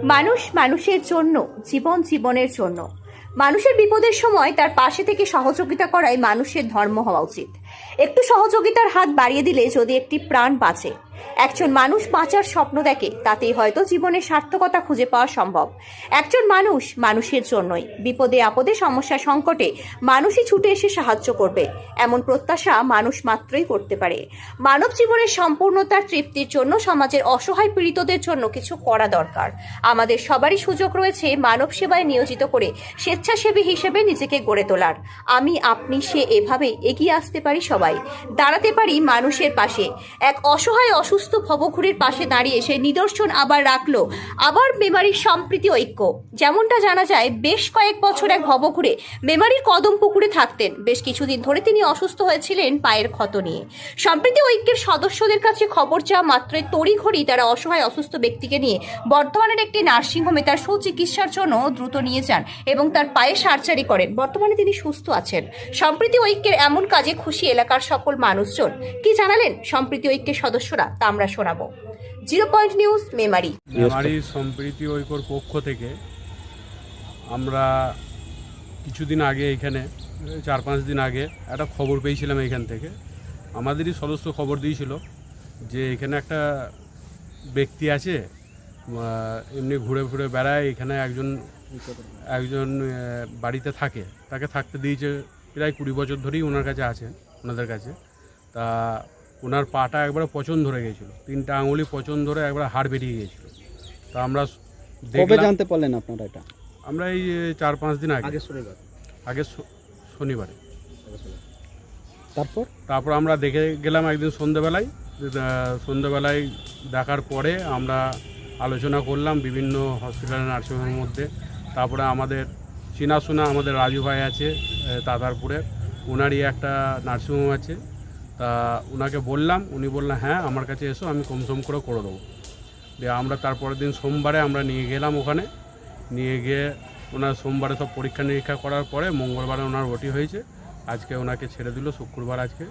মানুষ মানুষের জন্য, জীবন জীবনের জন্য। মানুষের বিপদের সময় তার পাশে থেকে সহযোগিতা করাই মানুষের ধর্ম হওয়া উচিত। একটু সহযোগিতার হাত বাড়িয়ে দিলে যদি একটি প্রাণ বাঁচে একজন মানুষ বাঁচার স্বপ্ন দেখে, তাতেই হয়তো জীবনের সার্থকতা খুঁজে পাওয়া সম্ভব। একজন মানুষ মানুষের জন্যই। বিপদে আপদে, সমস্যা সংকটে মানুষই ছুটে এসে সাহায্য করবে। এমন প্রত্যাশা মানুষ মাত্রই করতে পারে। মানব জীবনের সম্পূর্ণতার তৃপ্তির জন্য সমাজের অসহায় পীড়িতদের জন্য কিছু করা দরকার। আমাদের সবারই সুযোগ রয়েছে মানব সেবায় নিয়োজিত করে স্বেচ্ছাসেবী হিসেবে নিজেকে গড়ে তোলার। আমি, আপনি, সে এভাবে এগিয়ে আসতে পারি সবাই। দাঁড়াতে পারি মানুষের পাশে। এক অসহায় অসুস্থ ভবঘুরের পাশে দাঁড়িয়ে সে নিদর্শন আবার রাখল। আবার মেমারির সম্প্রীতি ঐক্য। যেমনটা জানা যায়, বেশ কয়েক বছর এক ভবঘুরে মেমারির কদম পুকুরে থাকতেন। বেশ কিছুদিন ধরে তিনি অসুস্থ হয়েছিলেন পায়ের ক্ষত নিয়ে। সম্প্রীতি ঐক্যের সদস্যদের কাছে খবর চাওয়া মাত্রই তড়িঘড়ি তারা অসহায় অসুস্থ ব্যক্তিকে নিয়ে বর্তমানের একটি নার্সিংহোমে তার সুচিকিৎসার জন্য দ্রুত নিয়ে যান এবং তার পায়ে সার্জারি করেন। বর্তমানে তিনি সুস্থ আছেন। সম্প্রীতি ঐক্যের এমন কাজে খুশি এলাকার সকল মানুষজন। কি জানালেন সম্প্রীতি ঐক্যের সদস্যরা? তা আমরা শোনাবো। Zero point news, Memari. Memari সম্প্রীতি ঐক্যর পক্ষ থেকে আমরা কিছুদিন আগে এখানে, চার পাঁচ দিন আগে একটা খবর পেয়েছিলাম এখান থেকে। আমাদেরই সদস্য খবর দিয়েছিল যে এখানে একটা ব্যক্তি আছে এমনি ঘুরে ঘুরে বেড়ায়, এখানে একজন একজন বাড়িতে থাকে। তাকে থাকতে দিয়েছে প্রায় কুড়ি বছর ধরেই ওনার কাছে আছে ওনাদের কাছে। তা ওনার পাটা একবারে পচন ধরে গেছিল। তিনটা আঙুলি পচন ধরে একবার হাড় বেরিয়ে গেছিল। তা আমরা কবে জানতে পারলেন আপনারা এটা? আমরা এই চার পাঁচ দিন আগে। আগে শনিবার। আগে শ- শনিবারে। তারপর? তারপর আমরা দেখে গেলাম একদিন সন্ধ্যেবেলায় আহ, সন্ধেবেলায় দেখার পরে আমরা আলোচনা করলাম বিভিন্ন হসপিটাল নার্সিংহোমের মধ্যে। তারপরে আমাদের চেনাশোনা আমাদের রাজু ভাই আছে আহ, তাতারপুরে ওনারই একটা নার্সিংহোম আছে। তা ওনাকে বললাম, উনি বললেন হ্যাঁ আমার কাছে এসো, আমি কমসম করে করে দেবো। দিয়ে আমরা তারপরের দিন সোমবারে আমরা নিয়ে গেলাম ওখানে। নিয়ে গিয়ে ওনার সোমবারে সব পরীক্ষা নিরীক্ষা করার পরে মঙ্গলবারে ওনার ওটি হয়েছে। আজকে ওনাকে ছেড়ে দিল, শুক্রবার আজকে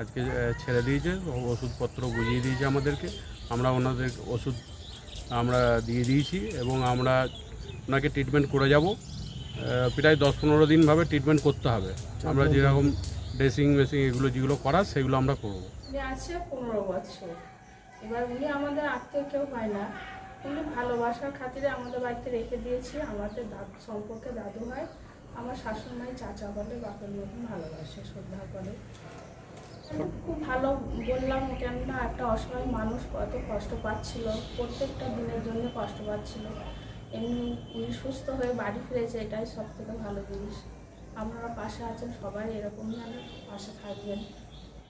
আজকে ছেড়ে দিয়েছে ওষুধপত্র বুঝিয়ে দিয়েছে আমাদেরকে। আমরা ওনাদের ওষুধ আমরা দিয়ে দিয়েছি এবং আমরা ওনাকে ট্রিটমেন্ট করে যাব। প্রায় দশ পনেরো দিনভাবে ট্রিটমেন্ট করতে হবে। আমরা যেরকম ড্রেসিং, মেসিং এগুলো যেগুলো করার সেগুলো আমরা করব। আছে পনেরো বছর। এবার উনি আমাদের আত্মীয় কেউ পায় না। উনি ভালোবাসার খাতিরে আমাদের বাড়িতে রেখে দিয়েছি। আমাদের দাদু, সম্পর্কে দাদু হয়। আমার শাশুড়ি চাচা বলে, বাপের মতন ভালোবাসে, শ্রদ্ধা করে। খুব ভালো বললাম কেননা একটা অসহায় মানুষ কত কষ্ট পাচ্ছিল। প্রত্যেকটা দিনের জন্য কষ্ট পাচ্ছিল। এমনি উনি সুস্থ হয়ে বাড়ি ফিরেছে, এটাই সব থেকে ভালো জিনিস। আপনারা পাশে আছেন সবাই এরকম যেন পাশে থাকবেন।